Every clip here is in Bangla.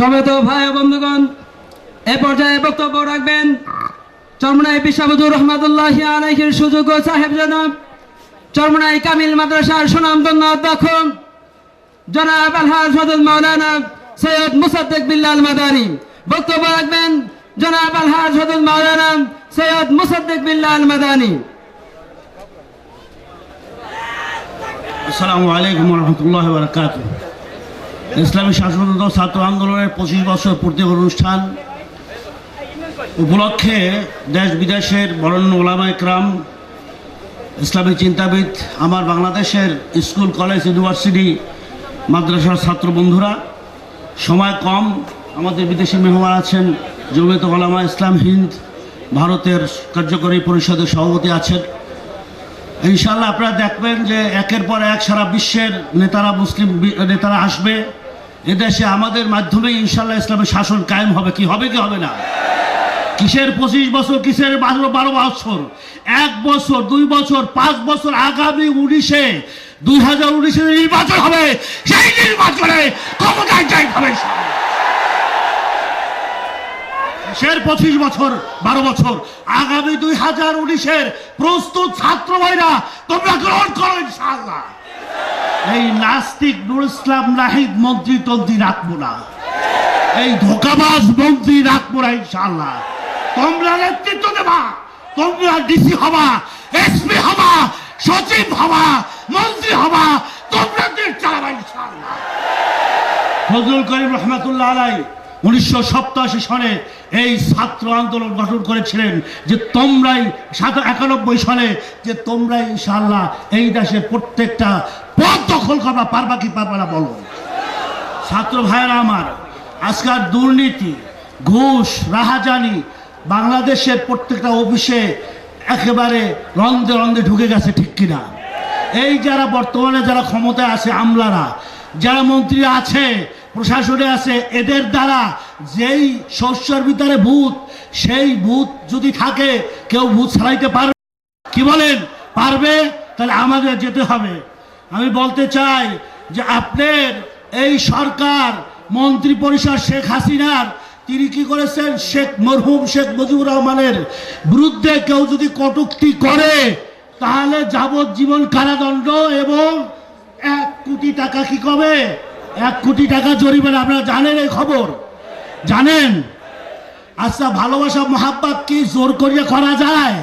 সমেত ভাই বন্ধুগণ, এ পর্যায়ে বক্তব্য রাখবেন চরমনাই বিশাবুদুর রহমাতুল্লাহ আলাইহির সুযোগ্য সাহেব জনাব, চরমনাই কামিল মাদ্রাসার সুনামধন্য অধ্যক্ষ জনাব আলহাজ হজরত মাওলানা সৈয়দ মুসাদ্দেক বিল্লাল মাদানী। বক্তব্য রাখবেন জনাব আলহাজ হজরত মাওলানা সৈয়দ মুসাদ্দেক বিল্লাল মাদানী। আসসালামু আলাইকুম রহমতুল্লাহ বারকাত ইসলামী শাসনতন্ত্র ছাত্র আন্দোলনের পঁচিশ বছর পূর্তি অনুষ্ঠান। উপলক্ষে দেশ বিদেশের বরণ্য ওলামা ইকরাম ইসলামী চিন্তাবিদ, আমার বাংলাদেশের স্কুল, কলেজ, ইউনিভার্সিটি, মাদ্রাসার ছাত্র বন্ধুরা, সময় কম, আমাদের বিদেশি মেহমান আছেন জমিয়ত ওলামা ইসলাম হিন্দ, ভারতের কার্যকরী পরিষদের সভাপতি আছেন। ইনশাল্লাহ আপনারা দেখবেন যে একের পর এক সারা বিশ্বের নেতারা মুসলিম নেতারা আসবে। এদেশে আমাদের মাধ্যমে ইনশাল্লাহ ইসলামের শাসন কায়েম হবে। কি হবে কি হবে না? কিসের পঁচিশ বছর, কিসের বারো বছর? এক বছর, দুই বছর, পাঁচ বছর, আগামী উনিশে, দুই হাজার উনিশে নির্বাচন হবে, সেই নির্বাচনে ক্ষমতায় যাই হবে। শের পঁচিশ বছর, বারো বছর? আগামী দুই হাজার উনিশের প্রস্তুত ছাত্র ভাইরা, তোমরা গ্রহণ করো ইনশাআল্লাহ। এই নাস্তিক নুর ইসলাম নাহিদ মন্ত্রী তন্ত্রী রাখব না। এই ধোকাবাজ মন্ত্রী রাখব না ইনশাল্লাহ তোমরা নেতৃত্ব দেবা, তোমরা ডিসি হবা, এসপি হবা, সচিব হবা, মন্ত্রী হবা, তোমরা দেশ চালাবা ইনশাল্লাহ ফজল করিম রহমাতুল্লাহ আলাই উনিশশো সনে এই ছাত্র আন্দোলন গঠন করেছিলেন যে তোমরাই সাত একানব্বই সনে যে তোমরাই ইনশাল্লাহ এই দেশের প্রত্যেকটা পদ দখল করবা, পারবা কি পারবা বলো। ছাত্র ভাইয়েরা আমার, আজকাল দুর্নীতি, ঘুষ, রাহাজানি বাংলাদেশের প্রত্যেকটা অফিসে একেবারে রন্ধে রন্ধে ঢুকে গেছে ঠিক কিনা। এই যারা বর্তমানে যারা ক্ষমতায় আছে আমলারা, যারা মন্ত্রী আছে প্রশাসনে আছে, এদের দ্বারা যেই শস্যর ভিতরে ভূত, সেই ভূত যদি থাকে, কেউ ভূত ছাড়াইতে পারবে? কি বলেন? পারবে? তাহলে আমাদের যেতে হবে। আমি বলতে চাই যে আপনার এই সরকার, মন্ত্রী পরিষদ শেখ হাসিনার, তিনি কি করেছেন? শেখ মরহুম শেখ মুজিবুর রহমানের বিরুদ্ধে কেউ যদি কটূক্তি করে, তাহলে যাবজ্জীবন কারাদণ্ড এবং এক কোটি টাকা কি কবে? এক কোটি টাকা জরিমানা, আপনারা জানেন এই খবর? জানেন? আচ্ছা ভালোবাসা, মহাব্বাত কি জোর করিয়া করা যায়?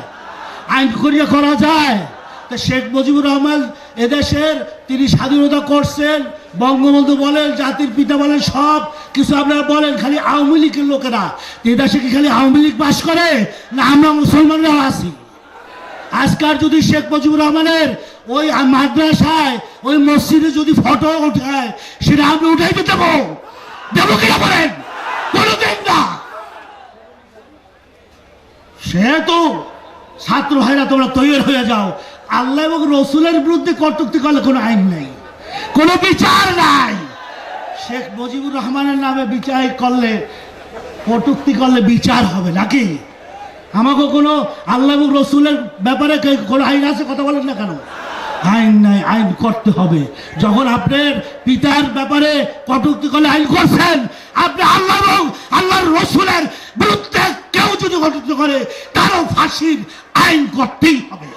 আইন করিয়া করা যায়? শেখ মুজিবুর রহমান এদেশের তিনি স্বাধীনতা করছেন, বঙ্গবন্ধু বলেন, জাতির পিতা বলেন, সব কিছু আপনারা বলেন, খালি আওয়ামী লীগের লোকেরা। এদেশে কি খালি আওয়ামী লীগ বাস করে? না, আমরা মুসলমানরাও আছি। আজকাল যদি শেখ মুজিবুর রহমানের ওই মাদ্রাসায়, ওই মসজিদে যদি ফটো উঠায়, সেটা আমি উঠাইতে দেবো। দেবো কিনা বলেন? সেহেতু ছাত্র ভাইরা তোমরা তৈরি হয়ে যাও। আল্লাহ এবং রসুলের বিরুদ্ধে কটুক্তি করলে কোনো আইন নেই। কোনো বিচার নাই। শেখ মুজিবুর রহমানের নামে বিচার করলে, কটুক্তি করলে বিচার হবে নাকি? আমাকে কোনো আল্লাহ রসুলের ব্যাপারে কোনো আইন আছে কথা বলেন না কেন? আইন নাই, আইন করতে হবে। যখন আপনার পিতার ব্যাপারে কটুক্তি করলে আইন করছেন, আপনি আল্লাহ এবং আল্লাহর রসুলের বিরুদ্ধে কেউ যদি কটুক্তি করে, তারও ফাঁসির আইন করতেই হবে।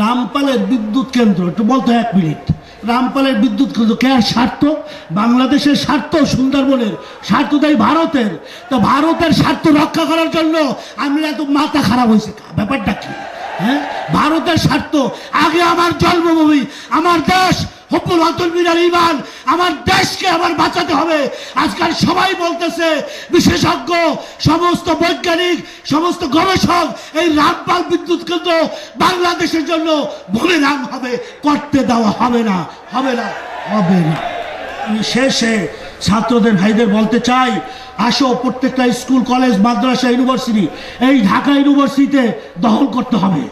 রামপালের বিদ্যুৎ কেন্দ্র, একটু বলতো এক মিনিট। রামপালের বিদ্যুৎ কিন্তু কে স্বার্থ, বাংলাদেশের স্বার্থ সুন্দরবনের স্বার্থ, তাই ভারতের। তো ভারতের স্বার্থ রক্ষা করার জন্য আমরা এত মাথা খারাপ হয়েছে। ব্যাপারটা কি? হ্যাঁ? ভারতের স্বার্থ, আগে আমার জন্মভূমি, আমার দেশ মিনার ইমান, আমার দেশকে আবার বাঁচাতে হবে। আজকাল সবাই বলতেছে, বিশেষজ্ঞ, সমস্ত বৈজ্ঞানিক, সমস্ত গবেষক, এই রামপাল বিদ্যুৎ কেন্দ্র বাংলাদেশের জন্য ভূমিরাম হবে, করতে দেওয়া হবে না হবে না হবে না। শেষে ছাত্রদের, ভাইদের বলতে চাই, আসো প্রত্যেকটা স্কুল, কলেজ, মাদ্রাসা, ইউনিভার্সিটি, এই ঢাকা ইউনিভার্সিটিতে দখল করতে হবে।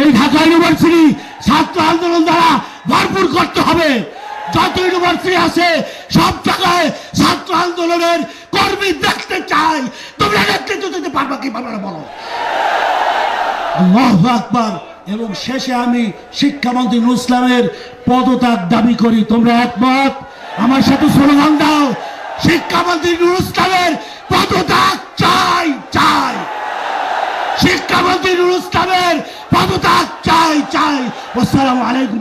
এই ঢাকা ইউনিভার্সিটি ছাত্র আন্দোলন দ্বারা ভরপুর করতে হবে। যত ইউনিভার্সিটি আছে, সব জায়গায় ছাত্র আন্দোলনের কর্মী দেখতে চাই। তোমরা নেতৃত্ব দিতে পারবা কি পারবে বলো। আল্লাহ আকবার। এবং শেষে আমি শিক্ষামন্ত্রী নুর ইসলামের পদত্যাগ দাবি করি। তোমরা একমত? আমার সাথে স্লোগান দাও। শিক্ষামন্ত্রী নুরুল ইসলামের পদত্যাগ চাই চাই। শিক্ষামন্ত্রী নুরুল ইসলামের পদত্যাগ চাই চাই। আসসালামু আলাইকুম